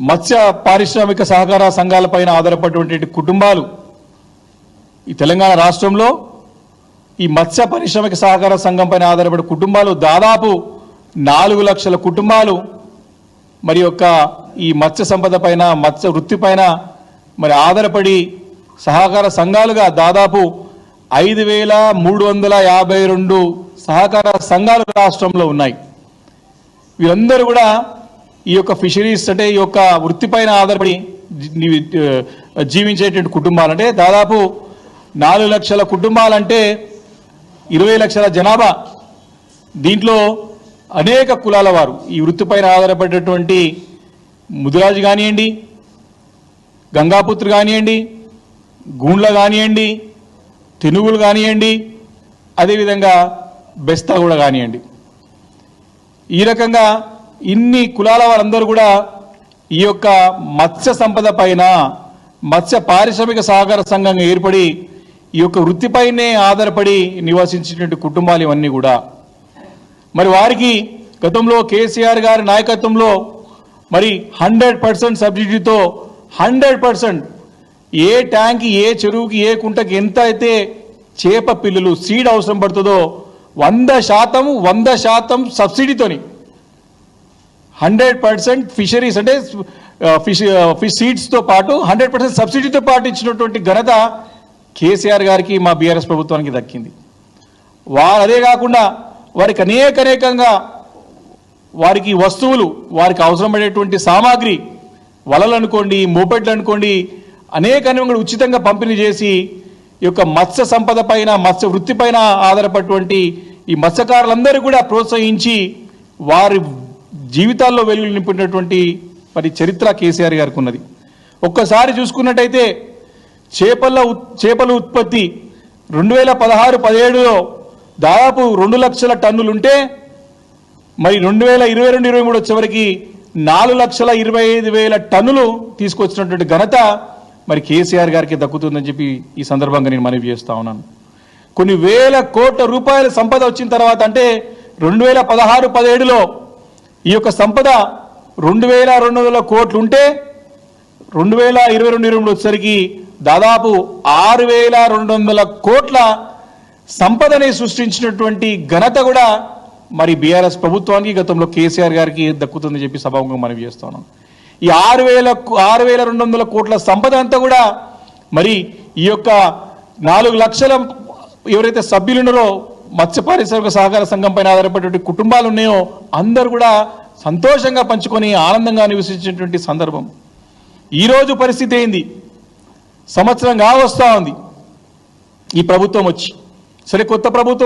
మత్స్య పారిశ్రామిక సహకార సంఘాలపైన ఆధారపడినటువంటి కుటుంబాలు ఈ తెలంగాణ రాష్ట్రంలో ఈ మత్స్య పారిశ్రామిక సహకార సంఘం పైన ఆధారపడే కుటుంబాలు దాదాపు నాలుగు లక్షల కుటుంబాలు మరి యొక్క ఈ మత్స్య సంపద పైన మత్స్య వృత్తి పైన మరి ఆధారపడి సహకార సంఘాలుగా దాదాపు ఐదు వేల మూడు వందల యాభై రెండు సహకార సంఘాలు రాష్ట్రంలో ఉన్నాయి. వీరందరూ కూడా ఈ యొక్క ఫిషరీస్ అంటే ఈ యొక్క వృత్తిపైన ఆధారపడి జీవించేటువంటి కుటుంబాలు. అంటే దాదాపు నాలుగు లక్షల కుటుంబాలంటే ఇరవై లక్షల జనాభా దీంట్లో అనేక కులాల వారు. ఈ వృత్తిపైన ఆధారపడేటువంటి ముదిరాజు కానివ్వండి గంగాపుత్రి కానివ్వండి గూండ్ల కానివ్వండి తెనుగులు కానివ్వండి అదేవిధంగా బెస్తా కూడా కానివ్వండి. ఈ రకంగా ఇన్ని కులాల వారందరూ కూడా ఈ యొక్క మత్స్య సంపద పైన మత్స్య పారిశ్రామిక సహకార సంఘంగా ఏర్పడి ఈ యొక్క వృత్తిపైనే ఆధారపడి నివసించినటువంటి కుటుంబాలు ఇవన్నీ కూడా. మరి వారికి గతంలో కేసీఆర్ గారి నాయకత్వంలో మరి హండ్రెడ్ పర్సెంట్ సబ్సిడీతో హండ్రెడ్ పర్సెంట్ ఏ ట్యాంక్ ఏ చెరువుకి ఏ కుంటకి ఎంత అయితే చేప పిల్లులు సీడ్ అవసరం పడుతుందో వంద శాతం వంద శాతం సబ్సిడీతోని హండ్రెడ్ పర్సెంట్ ఫిషరీస్ అంటే ఫిష్ ఫిష్ సీడ్స్తో పాటు హండ్రెడ్ పర్సెంట్ సబ్సిడీతో పాటు ఇచ్చినటువంటి ఘనత కేసీఆర్ గారికి మా బీఆర్ఎస్ ప్రభుత్వానికి దక్కింది. వారు అదే కాకుండా వారికి అనేక అనేకంగా వారికి వస్తువులు వారికి అవసరమైనటువంటి సామాగ్రి వలలు అనుకోండి మోపెడ్లు అనుకోండి అనేక అనేక ఉచితంగా పంపిణీ చేసి ఈ యొక్క మత్స్య సంపద పైన మత్స్య వృత్తి పైన ఆధారపడినటువంటి ఈ మత్స్యకారులందరూ కూడా ప్రోత్సహించి వారి జీవితాల్లో వెలుగులు నింపినటువంటి మరి చరిత్ర కేసీఆర్ గారికి ఉన్నది. ఒక్కసారి చూసుకున్నట్టయితే చేపల ఉత్- చేపల ఉత్పత్తి రెండు వేల పదహారు పదిహేడులో దాదాపు రెండు లక్షల టన్నులు ఉంటే మరి రెండు వేల ఇరవై రెండు ఇరవై మూడు వచ్చేవరకు నాలుగు లక్షల ఇరవై ఐదు వేల టన్నులు తీసుకొచ్చినటువంటి ఘనత మరి కేసీఆర్ గారికి దక్కుతుందని చెప్పి ఈ సందర్భంగా నేను మనవి చేస్తా ఉన్నాను. కొన్ని వేల కోట్ల రూపాయల సంపద వచ్చిన తర్వాత అంటే రెండు వేల పదహారు పదిహేడులో ఈ యొక్క సంపద రెండు వేల రెండు వందల కోట్లు ఉంటే రెండు వేల ఇరవై రెండు ఇరవై మూడు వచ్చేసరికి దాదాపు ఆరు వేల రెండు వందల కోట్ల సంపదని సృష్టించినటువంటి ఘనత కూడా మరి బీఆర్ఎస్ ప్రభుత్వానికి గతంలో కేసీఆర్ గారికి దక్కుతుందని చెప్పి సభాముఖంగా మనవి చేస్తున్నాం ఈ ఆరు వేల ఆరు వేల రెండు వందల కోట్ల సంపద అంతా కూడా మరి ఈ యొక్క నాలుగు లక్షల ఎవరైతే సభ్యులున్నారో మత్స్య పారిశ్రామిక సహకార సంఘం పైన ఆధారపడేటువంటి కుటుంబాలు ఉన్నాయో అందరు కూడా సంతోషంగా పంచుకొని ఆనందంగా నివసించేటువంటి సందర్భం. ఈ రోజు పరిస్థితి ఏంది? సంవత్సరం కావస్తా ఉంది. ఈ ప్రభుత్వం వచ్చి. సరే కొత్త ప్రభుత్వం